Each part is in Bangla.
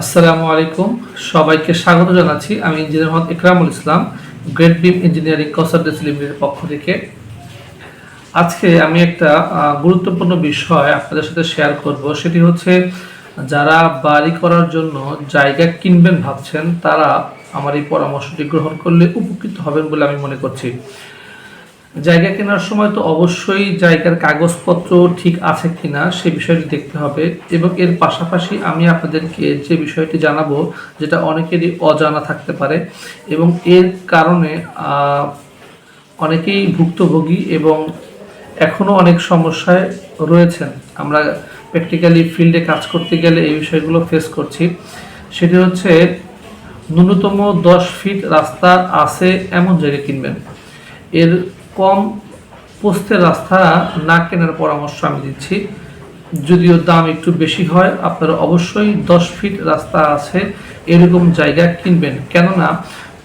আসসালামু আলাইকুম। সবাইকে স্বাগত জানাচ্ছি আমি engineer Mohammad Ikramul Islam great beam engineering consultancy লিমিটেডের পক্ষ থেকে। আজকে আমি একটা গুরুত্বপূর্ণ বিষয় আপনাদের সাথে শেয়ার করব। সেটি হচ্ছে, যারা বাড়ি করার জন্য জায়গা কিনবেন ভাবছেন, তারা আমার এই পরামর্শটি গ্রহণ করলে উপকৃত হবেন বলে আমি মনে করছি। জায়গা কেনার সময় তো অবশ্যই জায়গার কাগজপত্র ঠিক আছে কিনা সে বিষয়টি দেখতে হবে এবং এর পাশাপাশি আমি আপনাদেরকে যে বিষয়টি জানাব, যেটা অনেকেরই অজানা থাকতে পারে এবং এর কারণে অনেকেই ভুক্তভোগী এবং এখনও অনেক সমস্যায় রয়েছেন। আমরা প্র্যাকটিক্যালি ফিল্ডে কাজ করতে গেলে এই বিষয়গুলো ফেস করছি। সেটি হচ্ছে, ন্যূনতম দশ ফিট রাস্তা আছে এমন জায়গা কিনবেন। এর কম পোস্তের রাস্তা না কেনার পরামর্শ আমি দিচ্ছি। যদিও দাম একটু বেশি হয়, আপনারা অবশ্যই দশ ফিট রাস্তা আছে, এরকম জায়গা কিনবেন। কেননা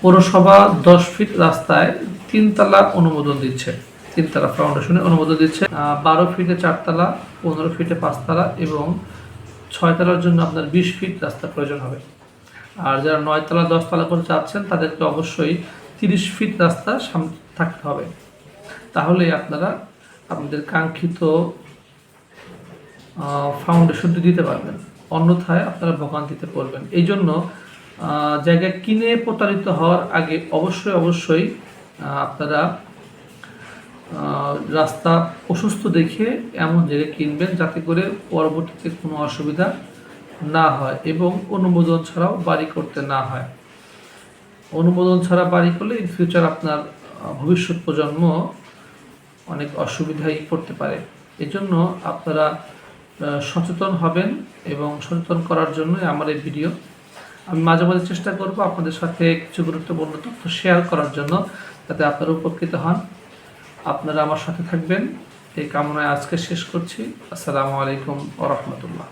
পৌরসভা দশ ফিট রাস্তায় তিনতলা অনুমোদন দিচ্ছে। তিনতলা ফাউন্ডেশনে অনুমোদন দিচ্ছে। বারো ফিটে চারতলা, পনেরো ফিটে পাঁচতলা এবং ছয়তলার জন্য আপনার বিশ ফিট রাস্তা প্রয়োজন হবে। আর যারা নয়তলা, দশতলা করে চাচ্ছেন, তাদেরকে অবশ্যই তিরিশ ফিট রাস্তা সামনে থাকতে হবে। তাহলে আপনারা আপনাদের কাঙ্ক্ষিত ফাউন্ডেশনটি দিতে পারবেন। অন্যথায় আপনারা ভোগান্তিতে পড়বেন। এই জন্য জায়গা কিনে প্রতারিত হওয়ার আগে অবশ্যই অবশ্যই আপনারা রাস্তা প্রশস্ত দেখে এমন জায়গা কিনবেন যাতে করে পরবর্তীতে কোনো অসুবিধা না হয় এবং অনুমোদন ছাড়াও বাড়ি করতে না হয়। অনুমোদন ছাড়া বাড়ি করলে ইন ফিউচার আপনার ভবিষ্যৎ প্রজন্ম অনেক অসুবিধায় পড়তে পারে। এজন্য আপনারা সচেতন হবেন এবং সচেতন করার জন্যই আমার এই ভিডিও। আমি মাঝে মাঝে চেষ্টা করব আপনাদের সাথে কিছু গুরুত্বপূর্ণ তথ্য শেয়ার করার জন্য যাতে আপনারা উপকৃত হন। আপনারা আমার সাথে থাকবেন। এই কামনায় আজকে শেষ করছি। আসসালামু আলাইকুম ওরহমতুল্লাহ